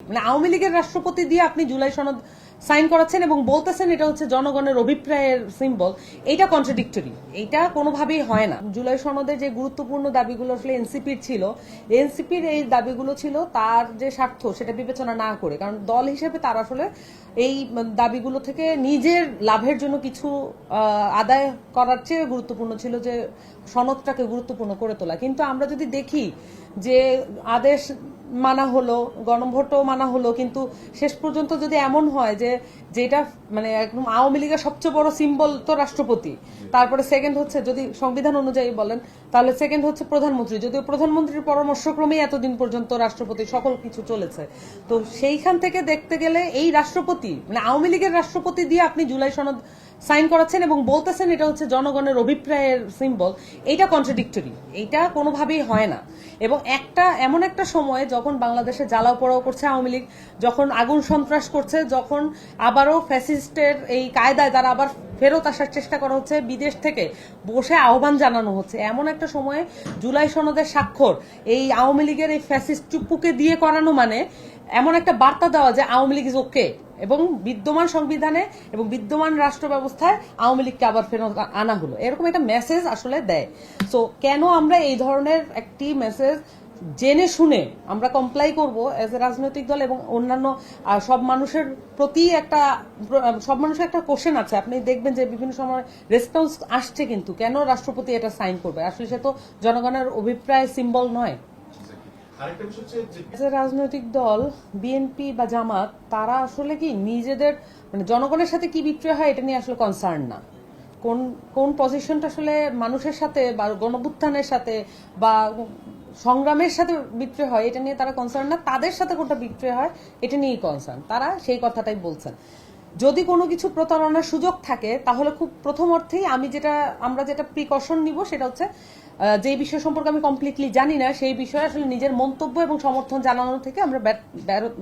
মানে আওয়ামী লীগের রাষ্ট্রপতি দিয়ে আপনি জুলাই সনদ সাইন করাচ্ছেন এবং বলতেছেন এটা হচ্ছে জনগণের অভিপ্রায়ের সিম্বল এটা কন্ট্রাডিক্টরি এটা কোনোভাবেই হয় না। জুলাই সনদে যে গুরুত্বপূর্ণ দাবিগুলো আসলে এনসিপির ছিল, এনসিপির এই দাবিগুলো ছিল তার যে স্বার্থ সেটা বিবেচনা না করে। কারণ দল হিসেবে তার আসলে এই দাবিগুলো থেকে নিজের লাভের জন্য কিছু আদায় করার চেয়ে গুরুত্বপূর্ণ ছিল যে সনদটাকে গুরুত্বপূর্ণ করে তোলা। কিন্তু আমরা যদি দেখি যে আদেশ মানা হলো, গণভোটও মানা হলো, কিন্তু শেষ পর্যন্ত যদি এমন হয় যে যেটা মানে একদম আওয়ামী লীগের সবচেয়ে বড় সিম্বল তো রাষ্ট্রপতি। তারপরে সেকেন্ড হচ্ছে যদি সংবিধান অনুযায়ী বলেন, তাহলে সেকেন্ড হচ্ছে প্রধানমন্ত্রী। যদিও প্রধানমন্ত্রীর পরামর্শক্রমে এতদিন পর্যন্ত রাষ্ট্রপতি সকল কিছু চলেছে। তো সেইখান থেকে দেখতে গেলে এই রাষ্ট্রপতি মানে আওয়ামী লীগের রাষ্ট্রপতি দিয়ে আপনি জুলাই সনদ সাইন করাচ্ছেন এবং বলতেছেন এটা হচ্ছে জনগণের অভিপ্রায়ের সিম্বল এটা কন্ট্রাডিক্টরি এটা কোনোভাবেই হয় না। এবং একটা, এমন একটা সময়ে যখন বাংলাদেশে জ্বালাও পোড়াও করছে আওয়ামী লীগ, যখন আগুন সন্ত্রাস করছে, যখন আবারও ফ্যাসিস্টের এই কায়দায় তারা আবার ফেরত আসার চেষ্টা করা হচ্ছে, বিদেশ থেকে বসে আহ্বান জানানো হচ্ছে। এমন একটা সময়ে জুলাই সনদের স্বাক্ষর, এই আওয়ামী লীগের এই ফ্যাসিস্ট চুপ্পুকে দিয়ে করানো মানে এমন একটা বার্তা দেওয়া যে আওয়ামী লীগ ইজ ওকে এবং বিদ্যমান সংবিধানে এবং বিদ্যমান রাষ্ট্র ব্যবস্থায় আওয়ামী লীগকে আবার ফেরত আনা হলো। এরকম একটা মেসেজ আসলে দেয়। সো কেন আমরা এই ধরনের একটি মেসেজ জেনে শুনে আমরা কমপ্লাই করব এজ এ রাজনৈতিক দল এবং অন্যান্য সব মানুষের প্রতি একটা, সব মানুষের একটা কোশ্চেন আছে। আপনি দেখবেন যে বিভিন্ন সময় রেসপন্স আসছে কিন্তু। কেন রাষ্ট্রপতি এটা সাইন করবে? আসলে সে তো জনগণের অভিপ্রায় সিম্বল নয়। যে রাজনৈতিক দল, বিএনপি বা জামাত, তারা আসলে কি নিজেদের মানে জনগণের সাথে কি বিক্রয় হয় এটা নিয়ে আসলে কনসার্ন না। কোন কোন পজিশনটা আসলে মানুষের সাথে বা গণবুত্থানের সাথে বা সংগ্রামের সাথে বিক্রয় হয় এটা নিয়ে তারা কনসার্ন না, তাদের সাথে কোনটা বিক্রয় হয় এটা নিয়েই কনসার্ন তারা সেই কথাটাই বলছেন। যদি কোনো কিছু প্রতারণার সুযোগ থাকে, তাহলে খুব প্রথম অর্থেই আমি যেটা, আমরা যেটা প্রিকশন নিব সেটা হচ্ছে যে বিষয় সম্পর্কে আমি কমপ্লিটলি জানি না, সেই বিষয়ে আসলে নিজের মন্তব্য এবং সমর্থন জানানো থেকে আমরা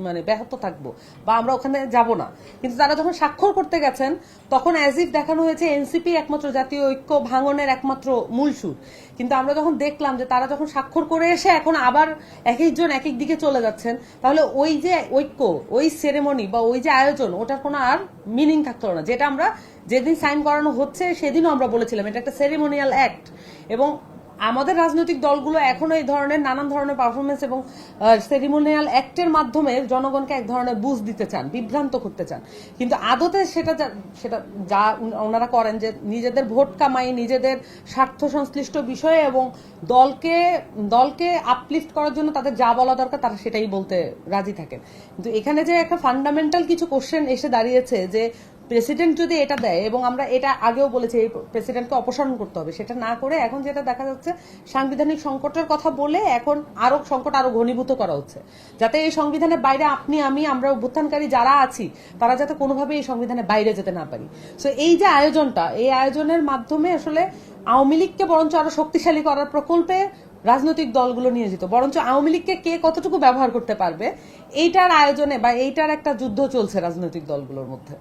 মানে ব্যাহত থাকব বা আমরা ওখানে যাব না। কিন্তু তারা যখন স্বাক্ষর করতে গেছেন, তখন অ্যাজ ইফ দেখানো হয়েছে এনসিপি একমাত্র জাতীয় ঐক্য ভাঙনের একমাত্র মূল সুর। কিন্তু আমরা যখন দেখলাম যে তারা যখন স্বাক্ষর করে এসে এখন আবার এক একজন এক এক দিকে চলে যাচ্ছেন, তাহলে ওই যে ঐক্য, ওই সেরেমনি বা ওই যে আয়োজন, ওটার কোনো আর মিনিং থাকতো না। যেটা আমরা যেদিন সাইন করানো হচ্ছে, সেদিনও আমরা বলেছিলাম, এটা একটা সেরিমোনিয়াল অ্যাক্ট এবং আমাদের রাজনৈতিক দলগুলো এখনও এই ধরনের নানান ধরনের পারফরমেন্স এবং সেরিমোনিয়াল অ্যাক্টের মাধ্যমে জনগণকে এক ধরনের বুঝ দিতে চান, বিভ্রান্ত করতে চান। কিন্তু আদতে সেটা সেটা যা ওনারা করেন যে নিজেদের ভোট কামাই, নিজেদের স্বার্থ সংশ্লিষ্ট বিষয়ে এবং দলকে দলকে আপলিফট করার জন্য তাদের যা বলা দরকার তারা সেটাই বলতে রাজি থাকেন। কিন্তু এখানে যে একটা ফান্ডামেন্টাল কিছু কোশ্চেন এসে দাঁড়িয়েছে যে প্রেসিডেন্ট যদি এটা দেয়, এবং আমরা এটা আগেও বলেছি, এই প্রেসিডেন্টকে অপসারণ করতে হবে, সেটা না করে এখন যেটা দেখা যাচ্ছে, সাংবিধানিক সংকটের কথা বলে এখন আরও সংকট আরও ঘনীভূত করা হচ্ছে। যাতে এই সংবিধানের বাইরে আপনি, আমি, আমরা অভ্যুত্থানকারী যারা আছি, তারা যাতে কোনোভাবে এই সংবিধানের বাইরে যেতে না পারি। সো এই যে আয়োজনটা, এই আয়োজনের মাধ্যমে আসলে আওয়ামী লীগকে বরঞ্চ আরও শক্তিশালী করার প্রকল্পে রাজনৈতিক দলগুলো নিয়োজিত। বরঞ্চ আওয়ামী লীগকে কে কতটুকু ব্যবহার করতে পারবে, এইটার আয়োজনে বা এইটার একটা যুদ্ধ চলছে রাজনৈতিক দলগুলোর মধ্যে।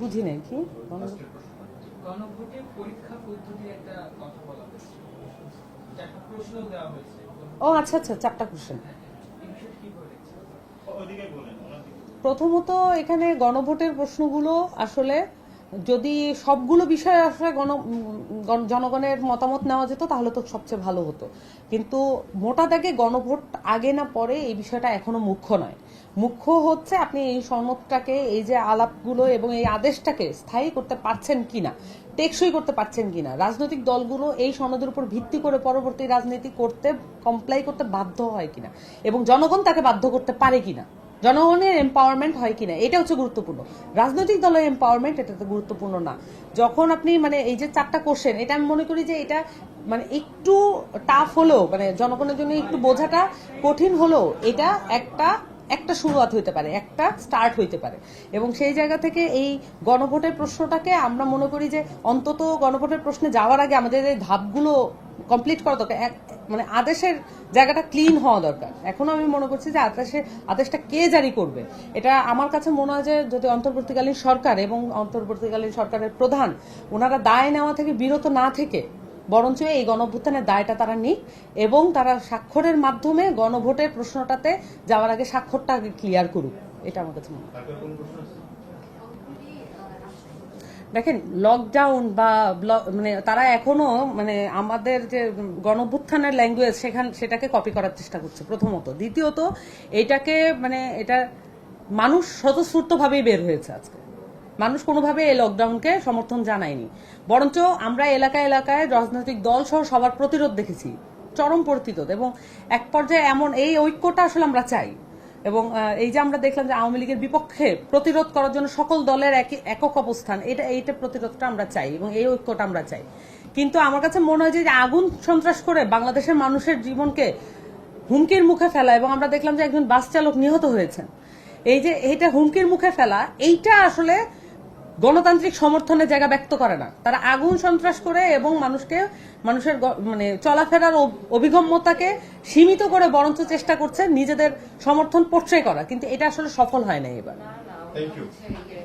বুঝি নাই কি? গণভোটে পরীক্ষা পদ্ধতির একটা কথা বলা হয়েছে। একটা প্রশ্ন দেওয়া হয়েছে। ও আচ্ছা আচ্ছা চারটা কোশ্চেন। প্রথমত এখানে গণভোটের প্রশ্নগুলো আসলে যদি সবগুলো বিষয়ে আসলে গণ জনগণের মতামত নেওয়া যেত, তাহলে তো সবচেয়ে ভালো হতো। কিন্তু মোটা দাগে গণভোট আগে না পরে এই বিষয়টা এখনও মুখ্য নয়। মুখ্য হচ্ছে আপনি এই সনদটাকে, এই যে আলাপগুলো এবং এই আদেশটাকে স্থায়ী করতে পারছেন কিনা, টেকসই করতে পারছেন কিনা, রাজনৈতিক দলগুলো এই সনদের উপর ভিত্তি করে পরবর্তী রাজনীতি করতে কমপ্লাই করতে বাধ্য হয় কিনা, এবং জনগণ তাকে বাধ্য করতে পারে কিনা জনগণের এম্পাওয়ারমেন্ট হয় কিনা, এটা হচ্ছে গুরুত্বপূর্ণ। রাজনৈতিক দলের এম্পাওয়ারমেন্ট এটা তো গুরুত্বপূর্ণ না। যখন আপনি মানে এই যে চারটা কোশ্চেন এটা আমি মনে করি যে এটা মানে একটু টাফ হলেও মানে জনগণের জন্য একটু বোঝাটা কঠিন হলেও এটা একটা একটা শুরুয়াত হইতে পারে, একটা স্টার্ট হইতে পারে। এবং সেই জায়গা থেকে এই গণভোটের প্রশ্নটাকে আমরা মনে করি যে অন্তত গণভোটের প্রশ্নে যাওয়ার আগে আমাদের এই ধাপগুলো কমপ্লিট করা দরকার। মানে আদেশের জায়গাটা ক্লিন হওয়া দরকার। এখনও আমি মনে করছি যে আদেশে, আদেশটা কে জারি করবে? এটা আমার কাছে মনে হয় যে যদি অন্তর্বর্তীকালীন সরকার এবং অন্তর্বর্তীকালীন সরকারের প্রধান, ওনারা দায় নেওয়া থেকে বিরত না থেকে, বরঞ্চ এই গণভ্যুত্থানের দায়টা তারা নিক এবং তারা স্বাক্ষরের মাধ্যমে গণভোটের প্রশ্নটাতে যাওয়ার আগে স্বাক্ষরটা আগে ক্লিয়ার করুক। এটা আমার কাছে মনে হয় তারপর কোন প্রশ্ন আছে দেখেন লকডাউন বা মানে তারা এখনও মানে আমাদের যে গণভ্যুত্থানের ল্যাঙ্গুয়েজ সেখান সেটাকে কপি করার চেষ্টা করছে, প্রথমত। দ্বিতীয়ত, এটাকে মানে এটা মানুষ স্বতঃস্ফূর্তভাবেই বের হয়েছে আজকে। মানুষ কোনোভাবে এই লকডাউনকে সমর্থন জানায়নি। বরঞ্চ আমরা এলাকায় এলাকায় রাজনৈতিক দল সহ সবার প্রতিরোধ দেখেছি, চরম প্রতিরোধ এবং এক পর্যায়ে এমন এই ঐক্যটা আসলে আমরা চাই। এবং এই যে আমরা দেখলাম যে আওয়ামী লীগের বিপক্ষে প্রতিরোধ করার জন্য সকল দলের একই- একক অবস্থান, এটা, এইটা প্রতিরোধটা আমরা চাই এবং এই ঐক্যটা আমরা চাই। কিন্তু আমার কাছে মনে হয় যে আগুন সন্ত্রাস করে বাংলাদেশের মানুষের জীবনকে হুমকির মুখে ফেলা এবং আমরা দেখলাম যে একজন বাস চালক নিহত হয়েছেন। এই যে এটা হুমকির মুখে ফেলা, এইটা আসলে গণতান্ত্রিক সমর্থনের জায়গা ব্যক্ত করে না। তারা আগুন সন্ত্রাস করে এবং মানুষকে মানুষের মানে চলাফেরার অভ- অভিগম্যতাকে সীমিত করে বরঞ্চ চেষ্টা করছে নিজেদের সমর্থন পোট্রে করা। কিন্তু এটা আসলে সফল হয় না এবার থ্যাংক ইউ